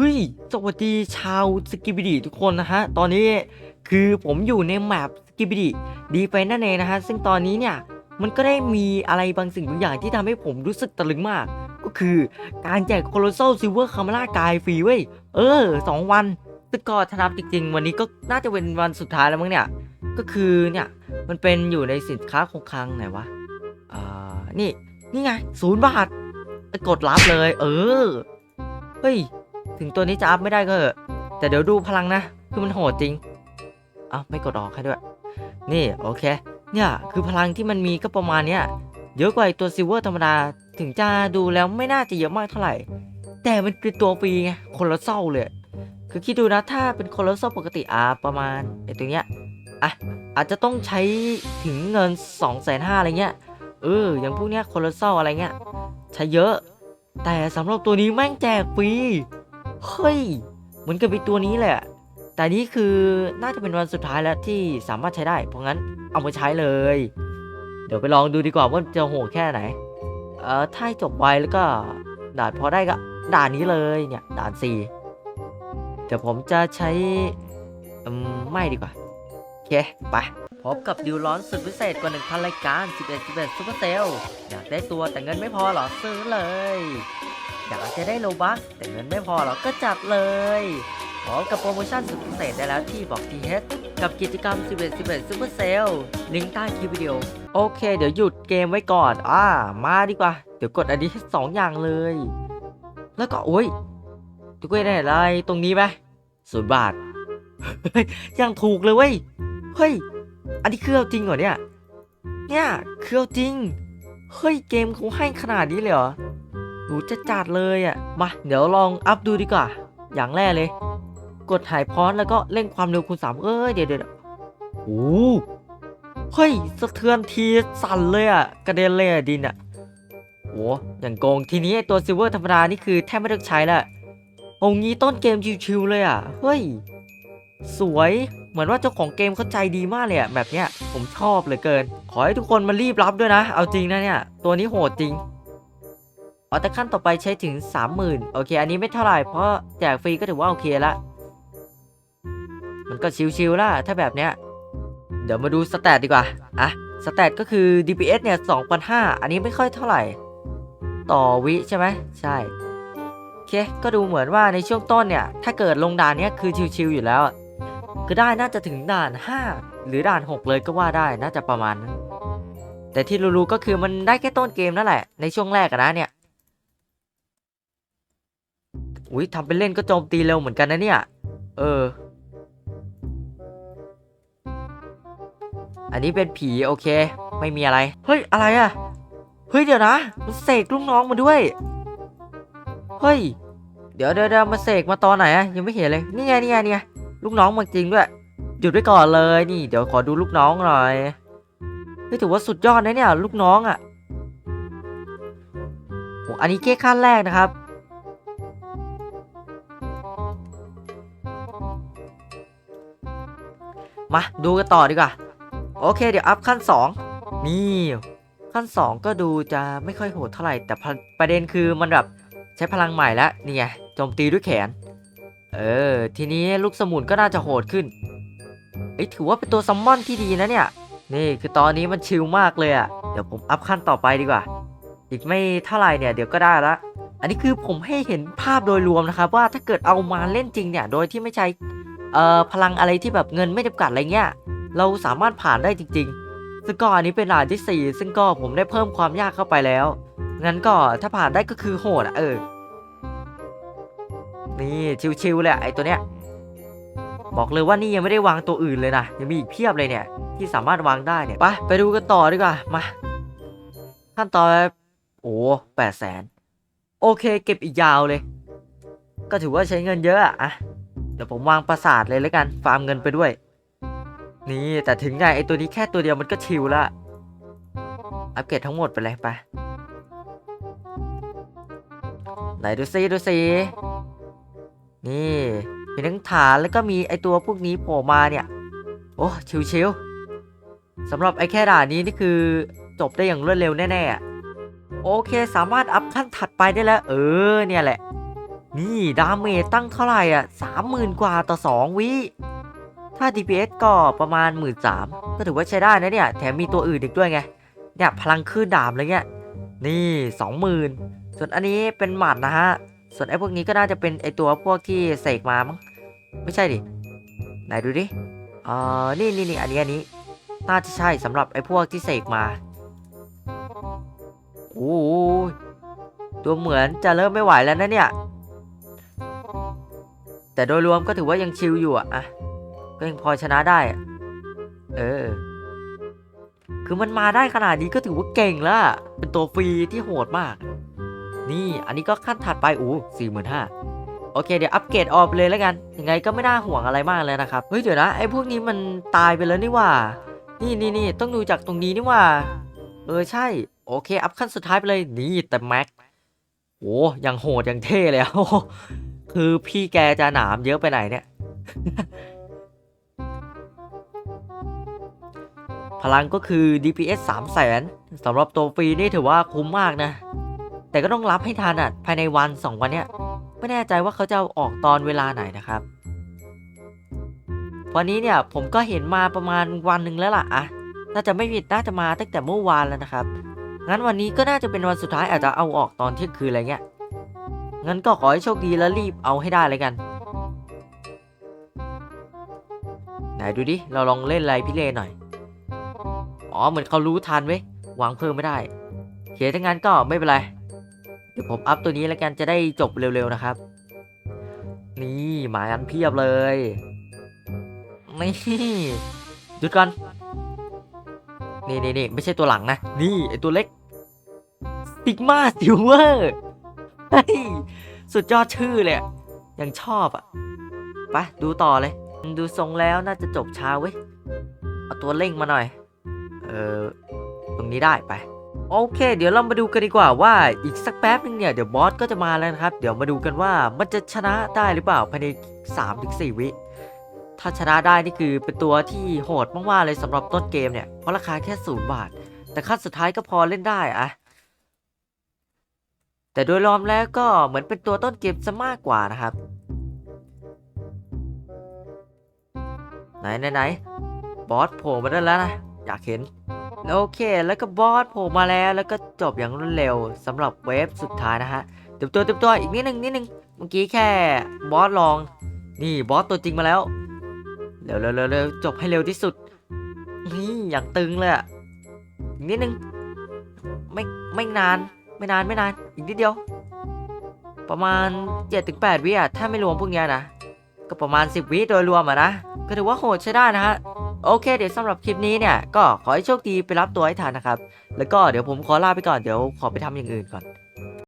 เฮ้ย สวัสดีชาวสกิบิดีทุกคนนะฮะ ตอนนี้คือผมอยู่ในแมปสกิบิดีดีไปนั่นเองนะฮะ ซึ่งตอนนี้เนี่ย มันก็ได้มีอะไรบางสิ่งบางอย่างที่ทำให้ผมรู้สึกตะลึงมาก ก็คือการแจกโคโลโซลซิลเวอร์คามาร่ากายฟรีเว้ย เออสองวันซึ่งก็ถ้านับจริง ๆ วันนี้ก็น่าจะเป็นวันสุดท้ายแล้วมั้งเนี่ย ก็คือเนี่ย มันเป็นอยู่ในสินค้าคงคลังไหนวะ อ่า นี่ นี่ไงศูนย์บาท กดรับเลย เออ เฮ้ย ถึงตัวนี้จะอัพไม่ได้ก็เถอะ แต่เดี๋ยวดูพลังนะ คือมันโหดจริง เอ้าไม่กดออกให้ด้วย นี่โอเค เนี่ยคือพลังที่มันมีก็ประมาณเนี้ย เยอะกว่าไอ้ตัวซิลเวอร์ธรรมดา ถึงจะดูแล้วไม่น่าจะเยอะมากเท่าไหร่ แต่มันคือตัวฟรีไง คนละเศร้าเลย คือคิดดูนะ ถ้าเป็นคนละเศร้าปกติอ่าประมาณไอ้ตัวเนี้ย อะ อาจจะต้องใช้ถึงเงิน2องแสนห้าอะไรเงี้ย เออ อย่างพวกเนี้ยคนละเศร้าอะไรเงี้ย ใช้เยอะ แต่สำหรับตัวนี้แม่งแจกฟรี เฮ้ย เหมือนกับไอตัวนี้แหละ แต่นี่คือน่าจะเป็นวันสุดท้ายแล้วที่สามารถใช้ได้ เพราะงั้นเอามาใช้เลย เดี๋ยวไปลองดูดีกว่าว่าจะโหดแค่ไหน เอ่อถ้าจบไวแล้วก็ด่านพอได้ก็ด่านนี้เลยเนี่ยด่านสี่เดี๋ยวผมจะใช้ไม่ดีกว่า โอเค ไป พบกับดิวร้อนสุดพิเศษกว่า 1,000 รายการ 11 11ซุปเปอร์เซลอยากได้ตัวแต่เงินไม่พอหรอ ซื้อเลย อยากจะได้โลบัคแต่เงินไม่พอเหรอก็จัดเลยพร้อมกับโปรโมชั่นสุดพิเศษได้แล้วที่บอกทีเฮดกับกิจกรรม 11 11ซุปเปอร์เซลลิงก์ใต้คลิปวิดีโอ โอเค เดี๋ยวหยุดเกมไว้ก่อน อ่า มาดีกว่า เดี๋ยวกดอันนี้สองอย่างเลย แล้วก็โอ้ยทุกคนได้อะไรตรงนี้ไหมศูนย์บาทยยังถูกเลยเว้ย เฮ้ย อันนี้คือเอาจริงเหรอเนี่ย เนี่ยคือเอาจริง เฮ้ย เกมเขาให้ขนาดนี้เลยเหรอ หนูจะจัดเลยอะ มา เดี๋ยวลองอัพดูดีกว่า อย่างแรกเลย กดหายพอนแล้วก็เร่งความเร็วคูณสามเอ้ย เดี๋ยวเดี๋ยวโอ้โหเฮ้ย สะเทือนทีสั่นเลยอะ กระเด็นเลยอะดินอะโอ้อย่างโกงทีนี้ไอตัวซิลเวอร์ธรรมดานี่คือแทบไม่ต้องใช้แล้วองนี้ต้นเกมชิวๆเลยอะ เฮ้ย สวยเหมือนว่าเจ้าของเกมเข้าใจดีมากเลยอะแบบเนี้ยผมชอบเหลือเกิน ขอให้ทุกคนมารีบรับด้วยนะ เอาจริงนะเนี่ย ตัวนี้โหดจริง อ๋อแต่ขั้นต่อไปใช้ถึง 30,000 โอเค อันนี้ไม่เท่าไหร่ เพราะแจกฟรีก็ถือว่าโอเคละ มันก็ชิวๆล่ะ ถ้าแบบเนี้ย เดี๋ยวมาดูสแตทดีกว่า อะ สแตทก็คือ DPS เนี่ย2,500 อันนี้ไม่ค่อยเท่าไหร่ ต่อวิใช่ไหม ใช่ โอเค ก็ดูเหมือนว่าในช่วงต้นเนี่ย ถ้าเกิดลงด่านเนี้ยคือชิวๆอยู่แล้วอะคือได้น่าจะถึงด่าน 5 หรือด่าน 6 เลยก็ว่าได้ น่าจะประมาณนั้นแต่ที่รู้ๆก็คือมันได้แค่ต้นเกมนั่นแหละ ในช่วงแรกนะเนี่ย อุ้ยทำเป็นเล่นก็โจมตีเร็วเหมือนกันนะเนี่ย เออ อันนี้เป็นผีโอเค ไม่มีอะไร เฮ้ย อะไรอะเฮ้ย เดี๋ยวนะ มันเสกลูกน้องมาด้วย เฮ้ยเดี๋ยวเดี๋ยวเดี๋ยวมาเสกมาตอนไหนอะยังไม่เห็นเลย นี่ไงนี่ไงนี่ไงลูกน้องมาจริงด้วย หยุดไว้ก่อนเลยนี่ เดี๋ยวขอดูลูกน้องหน่อยเฮ้ยถือว่าสุดยอดนะเนี่ย ลูกน้องอะ่ะโหอันนี้แค่ขั้นแรกนะครับ มาดูกันต่อดีกว่า โอเค เดี๋ยวอัพขั้น 2 นี่ขั้น 2 ก็ดูจะไม่ค่อยโหดเท่าไหร่ แต่ประเด็นคือมันแบบใช้พลังใหม่แล้วนี่ไงโจมตีด้วยแขน เออ ทีนี้ลูกสมุนก็น่าจะโหดขึ้นเอ้ถือว่าเป็นตัวซัมมอนที่ดีนะเนี่ย นี่คือตอนนี้มันชิลมากเลยอะ่ะ เดี๋ยวผมอัพขั้นต่อไปดีกว่า อีกไม่เท่าไหร่เนี่ยเดี๋ยวก็ได้ละ อันนี้คือผมให้เห็นภาพโดยรวมนะครับว่าถ้าเกิดเอามาเล่นจริงเนี่ย โดยที่ไม่ใช้ เอ่อพลังอะไรที่แบบเงินไม่จำกัดอะไรเงี้ย เราสามารถผ่านได้จริง ๆ ซึ่งก็อันนี้เป็นด่านที่ 4 ซึ่งก็ผมได้เพิ่มความยากเข้าไปแล้ว งั้นก็ถ้าผ่านได้ก็คือโหดอะเออ นี่ชิวๆเลยไอตัวเนี้ย บอกเลยว่านี่ยังไม่ได้วางตัวอื่นเลยนะ ยังมีอีกเพียบเลยเนี่ย ที่สามารถวางได้เนี่ย ไปไปดูกันต่อดีกว่า มาขั้นตอนโอ้แปดแสนโอเค เก็บอีกยาวเลย ก็ถือว่าใช้เงินเยอะอะอะ เดี๋ยวผมวางปราสาทเลยแล้วกัน ฟาร์มเงินไปด้วย นี่แต่ถึงไงไอตัวนี้แค่ตัวเดียวมันก็ชิวละ อัปเกรดทั้งหมดไปเลยไปไหนดูซิดูซินี่มีทั้งฐานแล้วก็มีไอตัวพวกนี้โผล่มาเนี่ย โอ้ชิวๆสำหรับไอแค่ด่านนี้นี่คือจบได้อย่างรวดเร็วแน่ๆโอเค สามารถอัพขั้นถัดไปได้แล้ว เออ เนี่ยแหละ นี่ดาเมจตั้งเท่าไหร่อะสามหมื่นกว่าต่อสองวิถ้า DPS ก็ประมาณหมื่นสามก็ถือว่าใช้ได้นะเนี่ย แถมมีตัวอื่นอีกด้วยไง เนี่ยพลังคลื่นดาบอะไรเงี้ย นี่สองหมื่นส่วนอันนี้เป็นหมัดนะฮะ ส่วนไอ้พวกนี้ก็น่าจะเป็นไอ้ตัวพวกที่เสกมามั้ง ไม่ใช่ดิ ไหนดูดิเอ่อนี่นี่นี่อันนี้อันนี้ น่าจะใช่สำหรับไอ้พวกที่เสกมาโอ้ตัวเหมือนจะเริ่มไม่ไหวแล้วนะเนี่ย แต่โดยรวมก็ถือว่ายังชิลอยู่อะอะก็ยังพอชนะได้ เออ คือมันมาได้ขนาดนี้ก็ถือว่าเก่งแล้วอะเป็นตัวฟรีที่โหดมาก นี่อันนี้ก็ขั้นถัดไปอู้สี่หมื่นห้าโอเค เดี๋ยวอัปเกรดออกเลยแล้วกัน ยังไงก็ไม่น่าห่วงอะไรมากเลยนะครับ เฮ้ย เดี๋ยวนะ ไอ้พวกนี้มันตายไปแล้วนี่ว่า นี่นี่นี่ต้องดูจากตรงนี้นี่ว่า เออ ใช่ โอเค อัพขั้นสุดท้ายไปเลย นี่แต่แม็กโอ้ยังโหดยังเท่เลยอะ คือพี่แกจะหนามเยอะไปไหนเนี่ย พลังก็คือ DPS 3 0 0แสนสำหรับตัวฟรีนี่ถือว่าคุ้มมากนะ แต่ก็ต้องรับให้ทันอะ ภายในวัน 2 วันเนี้ย ไม่แน่ใจว่าเขาจะเอาออกตอนเวลาไหนนะครับ วันนี้เนี่ยผมก็เห็นมาประมาณวันหนึ่งแล้วล่ะอะน่าจะไม่ผิดน่าจะมาตั้งแต่เมื่อวานแล้วนะครับ งั้นวันนี้ก็น่าจะเป็นวันสุดท้ายอาจจะเอาออกตอนเที่ยงคืนอะไรเงี้ย งั้นก็ขอให้โชคดีแล้วรีบเอาให้ได้เลยกัน ไหนดูดิ เราลองเล่นอะไรพี่เล่หน่อย อ๋อ เหมือนเขารู้ทันเว้ยวางเพิ่มไม่ได้โอเคถ้างั้นก็ไม่เป็นไร เดี๋ยวผมอัพตัวนี้แล้วกันจะได้จบเร็วๆนะครับ นี่หมาอันเพียบเลย นี่หยุดก่อนนี่นี่นี่ไม่ใช่ตัวหลังนะ นี่ไอตัวเล็ก สติกมาซิลเวอร์ เฮ้ยสุดยอดชื่อเลยอะยังชอบอะไปดูต่อเลย ดูทรงแล้วน่าจะจบช้าเว้ย เอาตัวเร่งมาหน่อย เออ ตรงนี้ได้ไป โอเค เดี๋ยวเรามาดูกันดีกว่าว่าอีกสักแป๊บนึงเนี่ย เดี๋ยวบอสก็จะมาแล้วนะครับ เดี๋ยวมาดูกันว่ามันจะชนะได้หรือเปล่าภายใน 3-4 วิ ถ้าชนะได้นี่คือเป็นตัวที่โหดมากๆเลยสำหรับต้นเกมเนี่ย เพราะราคาแค่ศูนย์บาท แต่ขั้นสุดท้ายก็พอเล่นได้อะ แต่โดยรวมแล้วก็เหมือนเป็นตัวต้นเกมซะมากกว่านะครับ ไหนไหนไหนบอสโผล่มาได้แล้วนะ อยากเห็น โอเคแล้วก็บอสโผล่มาแล้วแล้วก็จบอย่างรวดเร็วสำหรับเวฟสุดท้ายนะฮะเต็มตัวเต็มตัวอีกนิดนึงนิดนึงเมื่อกี้แค่บอสลอง นี่บอสตัวจริงมาแล้วเร็วเร็วเร็วเร็วจบให้เร็วที่สุดนี่อย่างตึงเลยอะอีกนิดนึงไม่ไม่นาน ไม่นานไม่นานอีกนิดเดียว ประมาณ 7-8 วิอะถ้าไม่รวมพวกเนี้ยนะก็ประมาณ 10 วิโดยรวมอะนะก็ถือว่าโหดใช้ได้นะฮะโอเค เดี๋ยวสำหรับคลิปนี้เนี่ย ก็ขอให้โชคดีไปรับตัวให้ทันนะครับ แล้วก็เดี๋ยวผมขอลาไปก่อนเดี๋ยวขอไปทำอย่างอื่นก่อน